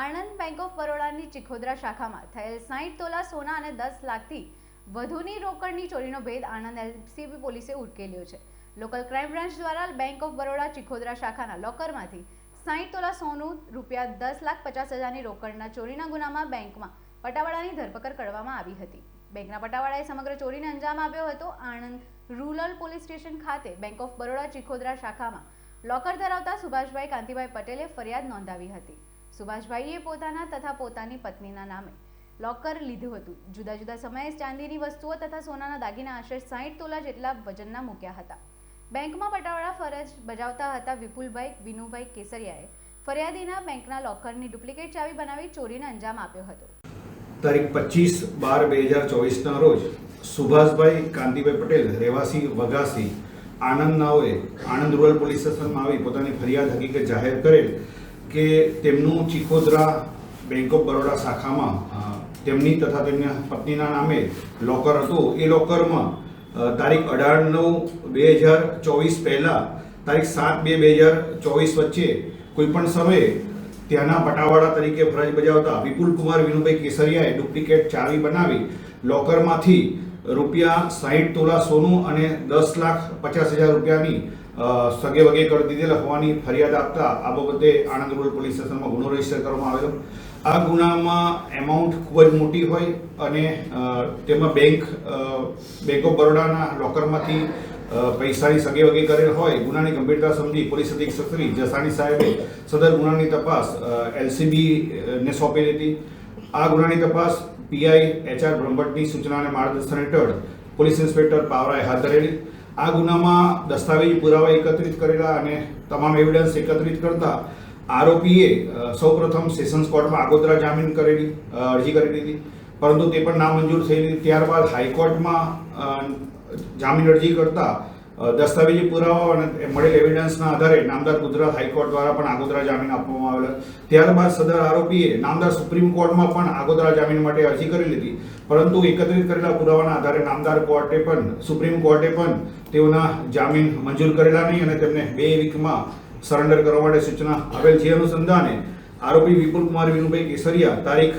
Anand bank of બરોડાની ચિખોદરા શાખામાં થયેલ સાઠ તોલા સોના અને દસ લાખથી વધુની રોકડની ચોરીનો ભેદ આણંદ એલસીબી પોલીસે ઉકેલ્યો છે. લોકલ ક્રાઇમ બ્રાન્ચ દ્વારા બેંક ઓફ બરોડા ચિખોદરા શાખાના લોકરમાંથી સાઠ તોલા સોનું, રૂપિયા દસ લાખ પચાસ હજારની રોકડના ચોરીના ગુનામાં બેંકમાં પટાવાળાની ધરપકડ કરવામાં આવી હતી. બેંકના પટાવાળાએ સમગ્ર ચોરીને અંજામ આપ્યો હતો. આણંદ રૂરલ પોલીસ સ્ટેશન ખાતે બેંક ઓફ બરોડા ચિખોદરા શાખામાં લોકર ધરાવતા સુભાષભાઈ કાંતિભાઈ પટેલે ફરિયાદ નોંધાવી હતી. સુભાષભાઈએ પોતાના તથા પોતાની પત્નીના નામે લોકર લીધું હતું. જુદા જુદા સમયે ચાંદીની વસ્તુઓ તથા સોનાના દાગીના આશરે સાઠ તોલા જેટલા વજનના મૂક્યા હતા. બેંકમાં પટાવાળા ફરજ બજાવતા હતા વિપુલભાઈ, વિનુભાઈ કેસરિયાએ ફરિયાદીના બેંકના લોકરની ડુપ્લિકેટ ચાવી બનાવી ચોરીને અંજામ આપ્યો હતો. તારીખ પચીસ બાર બે હજાર ચોવીસના રોજ સુભાષભાઈ, કાંતિભાઈ પટેલ, રહેવાસી વઘાસી આણંદ નાઓએ આણંદ રૂરલ પોલીસ સ્ટેશનમાં આવી પોતાની ફરિયાદ હકીકત જાહેર કરેલ કે તેમનું ચિખોદરા બેંક ઓફ બરોડા શાખામાં તેમની તથા તેમના પત્નીના નામે લોકર હતું. એ લોકરમાં તારીખ અઢાર નવ બે હજાર ચોવીસ પહેલાં, તારીખ સાત બે બે હજાર ચોવીસ વચ્ચે કોઈપણ સમયે ત્યાંના પટાવાળા તરીકે ફરજ બજાવતા વિપુલ કુમાર વિનુભાઈ કેસરિયાએ ડુપ્લિકેટ ચાવી બનાવી લોકરમાંથી રૂપિયા સાહીઠ તોલા સોનું અને દસ લાખ પચાસ હજાર રૂપિયાની સગે વગે કરી દીધેલ હોવાની ફરિયાદ આપતા આ બાબતે આણંદ રૂરલ પોલીસ સ્ટેશનમાં ગુનો રજિસ્ટર કરવામાં આવેલો. આ ગુનામાં એમાઉન્ટ ખૂબ જ મોટી હોય અને તેમાં બેંક બેંક ઓફ બરોડાના લોકરમાંથી પૈસાની સગે વગે કરેલ હોય, ગુનાની ગંભીરતા સમજી પોલીસ અધિક્ષક શ્રી જસાણી સાહેબે સદર ગુનાની તપાસ એલસીબી ને સોંપેલી હતી આ ગુનાની તપાસ પીઆઈ એચઆર બ્રહ્મભટ્ટની સૂચના અને માર્ગદર્શન હેઠળ પોલીસ ઇન્સ્પેક્ટર પાવરાએ હાથ ધરેલી. આ ગુનામાં દસ્તાવેજી પુરાવા એકત્રિત કરેલા અને તમામ એવિડન્સ એકત્રિત કરતા આરોપીએ સૌપ્રથમ સેશન્સ કોર્ટમાં આગોતરા જામીન કરેલી અરજી કરેલી હતી પરંતુ તે પણ નામંજૂર થયેલી ત્યારબાદ હાઈકોર્ટમાં જામીન અરજી કરતા દસ્તાવેજી પુરાવા અને મળેલ એવિડન્સના આધારે નામદાર ગુજરાત હાઈકોર્ટ દ્વારા પણ આગોતરા જામીન આપવામાં આવેલા. ત્યારબાદ સદર આરોપીએ નામદાર સુપ્રીમ કોર્ટમાં પણ આગોતરા જામીન માટે અરજી કરી લીધી. પરંતુ એકત્રિત કરેલા પુરાવાના આધારે નામદાર કોર્ટે પણ, સુપ્રીમ કોર્ટે પણ તેઓના જામીન મંજૂર કરેલા નહીં અને તેમને બે વીકમાં સરેન્ડર કરવા માટે સૂચના આપેલ. જે અનુસંધાને આરોપી વિપુલ કુમાર વિનુભાઈ કેસરિયા તારીખ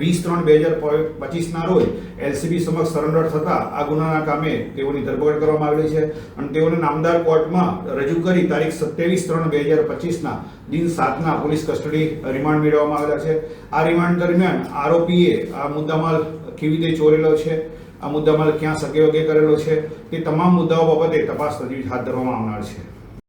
વીસ ત્રણ બે હજાર પચીસના રોજ એલસીબી સમક્ષ સરેન્ડર થતા આ ગુનાના કામે તેઓની ધરપકડ કરવામાં આવેલી છે અને તેઓને નામદાર કોર્ટમાં રજૂ કરી તારીખ સત્યાવીસ ત્રણ બે હજાર પચીસના દિન સાતના પોલીસ કસ્ટડી રિમાન્ડ મેળવવામાં આવેલા છે. આ રિમાન્ડ દરમિયાન આરોપીએ આ મુદ્દામાલ કેવી રીતે ચોરેલો છે, આ મુદ્દામાલ ક્યાં સગે વગે કરેલો છે, તે તમામ મુદ્દાઓ બાબતે તપાસ તજવીજ હાથ ધરવામાં આવનાર છે.